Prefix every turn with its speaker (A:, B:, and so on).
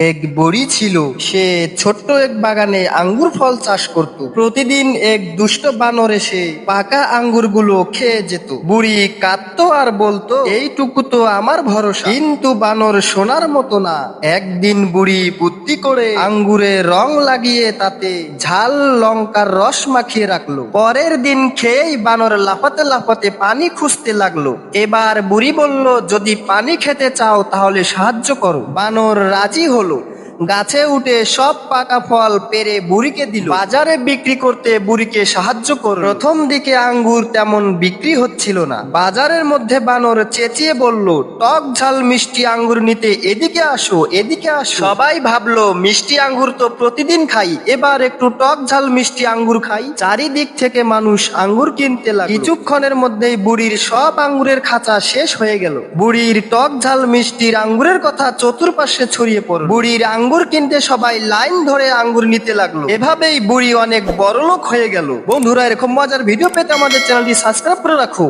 A: এক বুড়ি ছিল। সে ছোট্ট এক বাগানে আঙ্গুর ফল চাষ করত। প্রতিদিন এক দুষ্ট বানর এসে পাকা আঙ্গুরগুলো খেয়ে যেত। বুড়ি কাঁদতো আর বলতো, এইটুকু তো আমার ভরসা। কিন্তু বানর সোনার মতো না। একদিন বুড়ি বুদ্ধি করে আঙ্গুরে রং লাগিয়ে তাতে ঝাল লঙ্কার রস মাখিয়ে রাখল। পরের দিন খেয়েই বানর লাফাতে লাফাতে পানি খুঁজতে লাগল। এবার বুড়ি বলল, যদি পানি খেতে চাও তাহলে সাহায্য করো। বানর রাজি হলো। গাছে উঠে সব পাকা ফল পেরে বুড়িকে দিল। বাজারে বিক্রি করতে বুড়িকে সাহায্য করল। প্রথম দিকে আঙ্গুর তেমন বিক্রি হচ্ছিল না। বাজারের মধ্যে বানর চেঁচিয়ে বলল, টক ঝাল মিষ্টি আঙ্গুর নিতে এদিকে আসো এদিকে আসো। সবাই ভাবলো, মিষ্টি আঙ্গুর তো প্রতিদিন খাই, এবার একটু টক ঝাল মিষ্টি আঙ্গুর খাই। চারিদিক থেকে মানুষ আঙ্গুর কিনতে লাগল। কিছুক্ষণের মধ্যেই বুড়ির সব আঙ্গুরের খাঁচা শেষ হয়ে গেল। বুড়ির টক ঝাল মিষ্টির আঙ্গুরের কথা চতুর্পাশে ছড়িয়ে পড়ল। বুড়ির আঙ্গুর কিনতে সবাই লাইন ধরে আঙ্গুর নিতে লাগল। এভাবেই বুড়ি অনেক বড়লোক হয়ে গেল। বন্ধুরা, এরকম মজার ভিডিও পেতে আমাদের চ্যানেলটি সাবস্ক্রাইব করে রাখো।